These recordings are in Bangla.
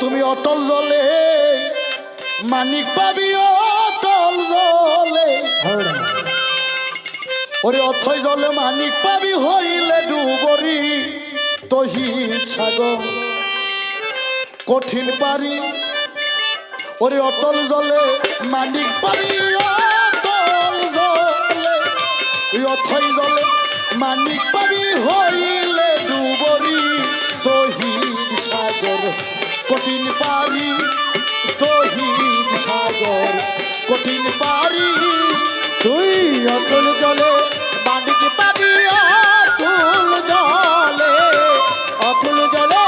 তুমি অটল জলে মানিক পাবি অটল জলে। ওরে অথই জলে মানিক পাবি হইলে ডুবরি তহি ছাগল। কঠিন পারি ওরে অটল জলে মানিক পাবি অটল জলে। অথই জলে মানিক পাবি হইলে কঠিন পারি। তুই অতুল জলে মানিক পাবি অতুল জলে। অতুল জলে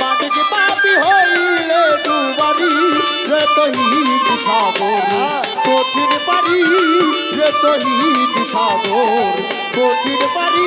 মানিক পাবি হইলে ডুবারি রে তহিদ সাগর কঠিন পারি রে তহিদ সাগর কঠিন পারি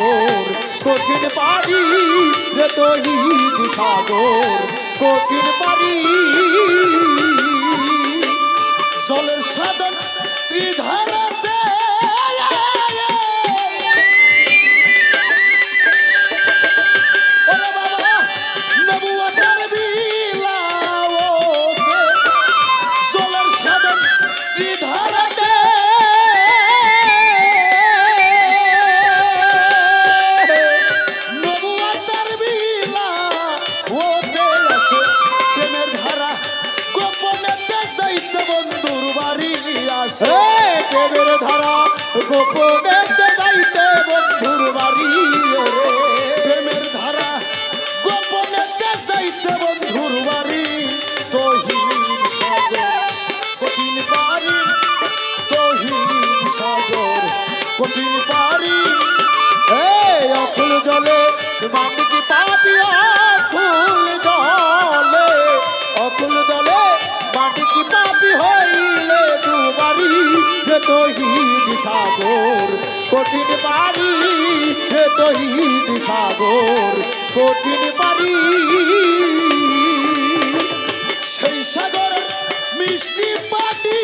সাগর কঠিন পারি রে তহিদ সাগর কঠিন পারি জলের সাধন ত্রিধারাতে সাগর কঠিন পারি হে তহিদ সাগর কঠিন পারি সেই সাগর মিষ্টি পাটি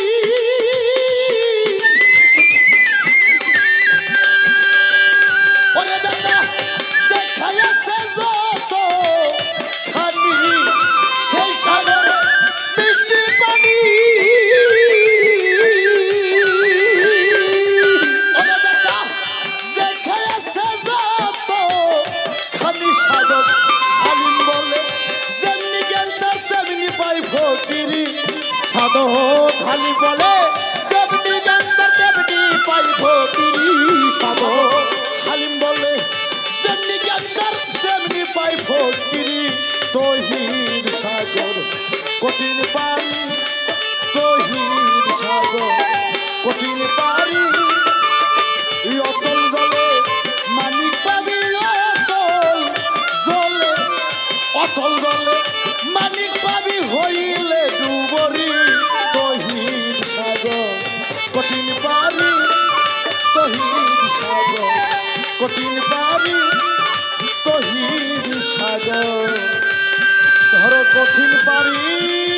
সাধো খালি বলে। কঠিন পারি।